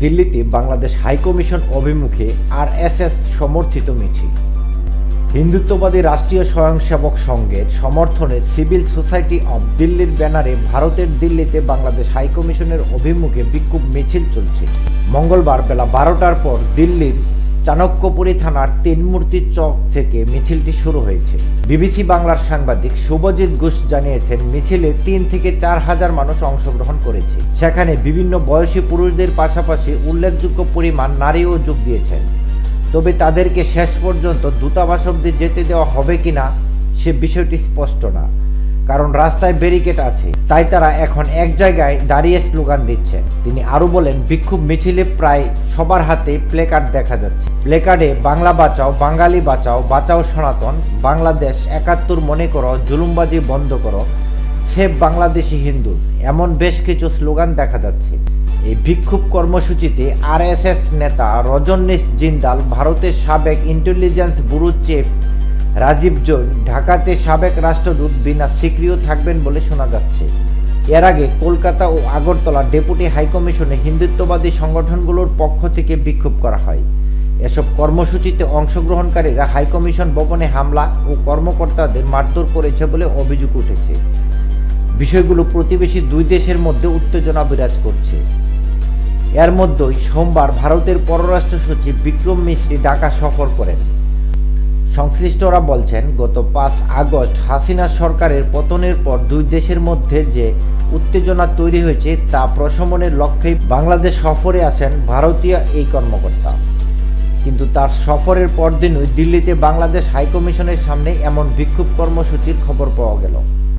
দিল্লিতে বাংলাদেশ হাইকমিশন অভিমুখে আর S S সমর্থিত মিছিল। হিন্দুত্ববাদী রাষ্ট্রীয় স্বয়ংসেবক সংঘের সমর্থনে সিভিল সোসাইটি অব দিল্লির ব্যানারে ভারতের দিল্লিতে বাংলাদেশ হাইকমিশনের অভিমুখে বিক্ষোভ মিছিল চলছে। মঙ্গলবার বেলা বারোটার পর দিল্লির চাণক্যপুরী থানার তিনমূর্তি চক থেকে মিছিলটি শুরু হয়েছে। বিবিসি বাংলার সাংবাদিক শুভজিৎ ঘোষ জানিয়েছেন, মিছিলে তিন থেকে চার হাজার মানুষ অংশগ্রহণ করেছে। সেখানে বিভিন্ন বয়সী পুরুষদের পাশাপাশি উল্লেখযোগ্য পরিমাণ নারীও যোগ দিয়েছেন। তবে তাদেরকে শেষ পর্যন্ত দূতাবাস অব্দি যেতে দেওয়া হবে কিনা সে বিষয়টি স্পষ্ট না। কারণ রাস্তায় ব্যারিকেড আছে। তাই তারা এখন এক জায়গায় দাঁড়িয়ে স্লোগান দিচ্ছে। তিনি আরও বলেন, বিক্ষোভ মিছিলে প্রায় সবার হাতে প্লেকার্ড দেখা যাচ্ছে। প্লেকার্ডে বাংলা বাঁচাও, বাঙালি বাঁচাও বাঁচাও সনাতন, বাংলাদেশ একাত্তর মনে করো, জুলুমবাজি বন্ধ করো, সেভ বাংলাদেশি হিন্দু এমন বেশ কিছু স্লোগান দেখা যাচ্ছে। এই বিক্ষোভ কর্মসূচিতে আরএসএস নেতা রজনীশ জিন্দাল, ভারতের সাবেক intelligence bureau chief Rajeev Jain ঢাকাতে সাবেক রাষ্ট্রদূত বিনা সিক্রিয় থাকবেন বলে শোনা যাচ্ছে। এর আগে কলকাতা ও আগরতলা ডেপুটি হাইকমিশনে হিন্দুত্ববাদী সংগঠনগুলোর পক্ষ থেকে বিক্ষোভ করা হয়। এসব কর্মসূচিতে অংশগ্রহণকারীরা হাইকমিশন ভবনে হামলা ও কর্মকর্তাদের মারধর করেছে বলে অভিযোগ উঠেছে। বিষয়গুলো প্রতিবেশী দুই দেশের মধ্যে উত্তেজনা বিরাজ করছে। এর মধ্যেই সোমবার ভারতের পররাষ্ট্র সচিব বিক্রম মিশ্রি ঢাকা সফর করেন। সংশ্লিষ্টরা বলছেন, গত পাঁচ আগস্ট হাসিনা সরকারের পতনের পর দুই দেশের মধ্যে যে উত্তেজনা তৈরি হয়েছে তা প্রশমনের লক্ষ্যেই বাংলাদেশ সফরে আসেন ভারতীয় এই কর্মকর্তা। কিন্তু তার সফরের পরদিনই দিল্লিতে বাংলাদেশ হাইকমিশনের সামনে এমন বিক্ষোভ কর্মসূচির খবর পাওয়া গেল।